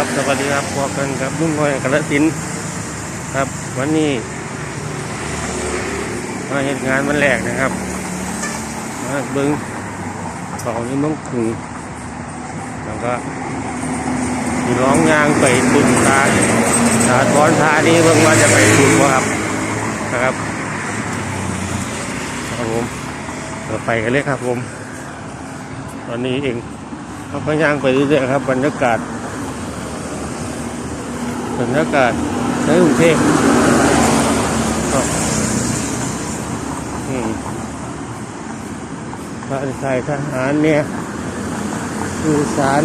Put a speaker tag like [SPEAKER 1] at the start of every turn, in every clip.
[SPEAKER 1] ครับสวัสดีครับพบกันกับลุงน้อยกระสินครับ วันนี้มาเห็นงานวันแรกนะครับมาเบิ้งเขานี่มังคุงแล้วก็มีร้องยางไปตุนตาตาทอนทานี่เบิ่งว่าจะไปดูบ่ครับนะครับครับผมเราไปกันเลยครับผม ตอนนี้เองเขาก็ย่างไปเรื่อยๆครับบรรยากาศ บรรยากาศในกรุงเทพครับอืมบ้านใส่ทหารเนี่ยคือสาร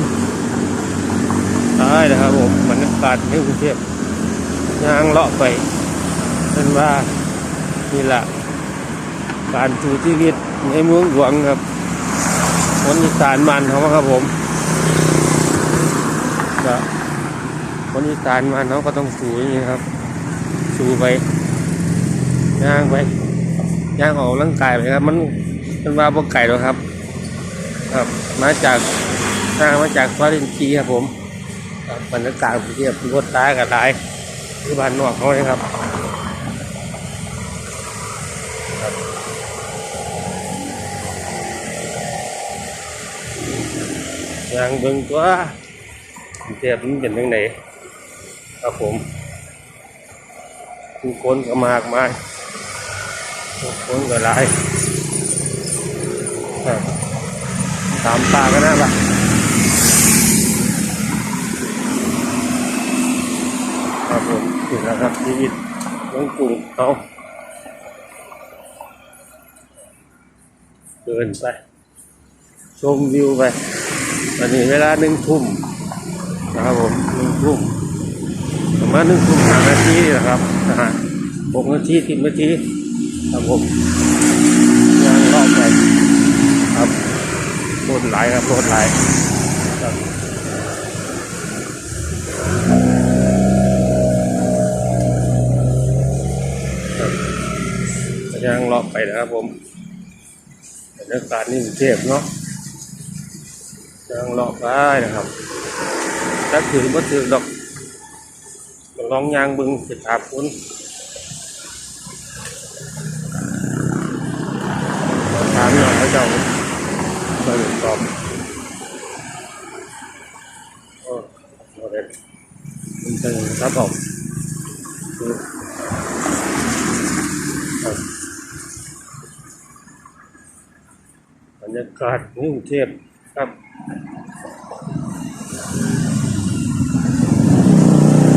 [SPEAKER 1] ใช่นะครับผมบรรยากาศในกรุงเทพยางเลาะไปเป็นว่านี่แหละการชูชีวิตในเมืองหลวงครับคนอีสานมันเขาครับผมก็ คนอีสานมาเขาก็ต้องสูอย่างนี้ครับ สู้ไปย่างไปย่างออกกำลังกายไปครับ มันมันว่าพวกไก่หรอครับ ครับ มาจากทางมาจากฟารินจีครับผมครับรรยากาศเทียบรถตายกับตายที่บ้านนอกเขาเลยครับครับย่างเบิ่งตัวเทียบมันเป็นยังไง ครับผมทุกคนก็มากมายทุกคนก็หลายตามตาก็น่าละครับผมถึงแล้วครับชีวิตน้องกรุงเขาเดินไป ชมวิวไปตอนนี้เวลาหนึ่งทุ่มนะครับผมหนึ่งทุ่ม มาหนึ่งทุ่มสามนาทีนะครับนะฮะหกนาทีสิบนาทีครับผมงานรอบไปครับรถไหลายครับรถไหลายครับครับยางรอบไปนะครับผมบรรยากาศนี่กรุงเทพเนาะยางรอบไปนะครับถ้าถือบ่ถือดอก ลองยางบึงสิถาคุณถามหน่อยเขาเจ้าเปิดตอบโอ้โหเด็ดมันเป็นครับผมคือบบรรยากาศกรุงเทพครับ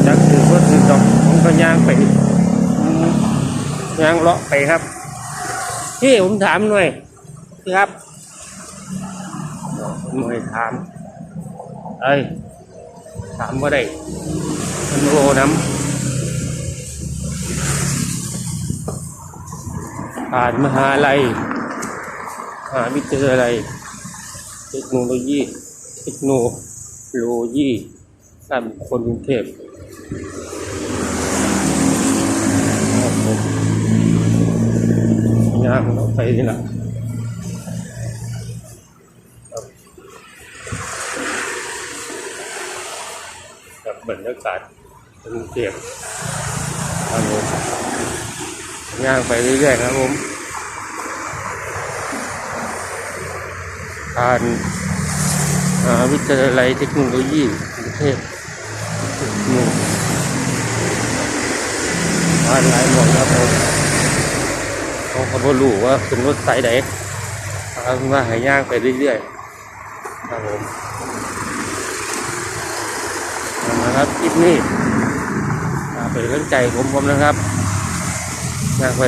[SPEAKER 1] จักถือว่าถือดอกผมก็ย่างไปย่างเลาะไปครับพี่ผมถามหน่อยครับหน่อยถามเอ้ยถามว่าได้มันโอน้ำผ่านมหาลัยมหาวิทยาลัยเทคโนโลยีเทคโนโลยีสร้างคนกรุงเทพ ครับผมย่างเราไป นี่แหละครับกับบรรยากาศกรุงเทพครับผมย่างไปเรื่อยๆครับผมผ่านมหาวิทยาลัยเทคโนโลยีกรุงเทพหนึ่งผ่านหลายหมดครับผมเขา ก็บ่รู้ว่าเป็นรถสายไหนเอาเป็นว่าหายย่างไปเรื่อยๆครับผมนะครับคลิปนี้เป็นกำลังใจผมผมนะครับย่างไป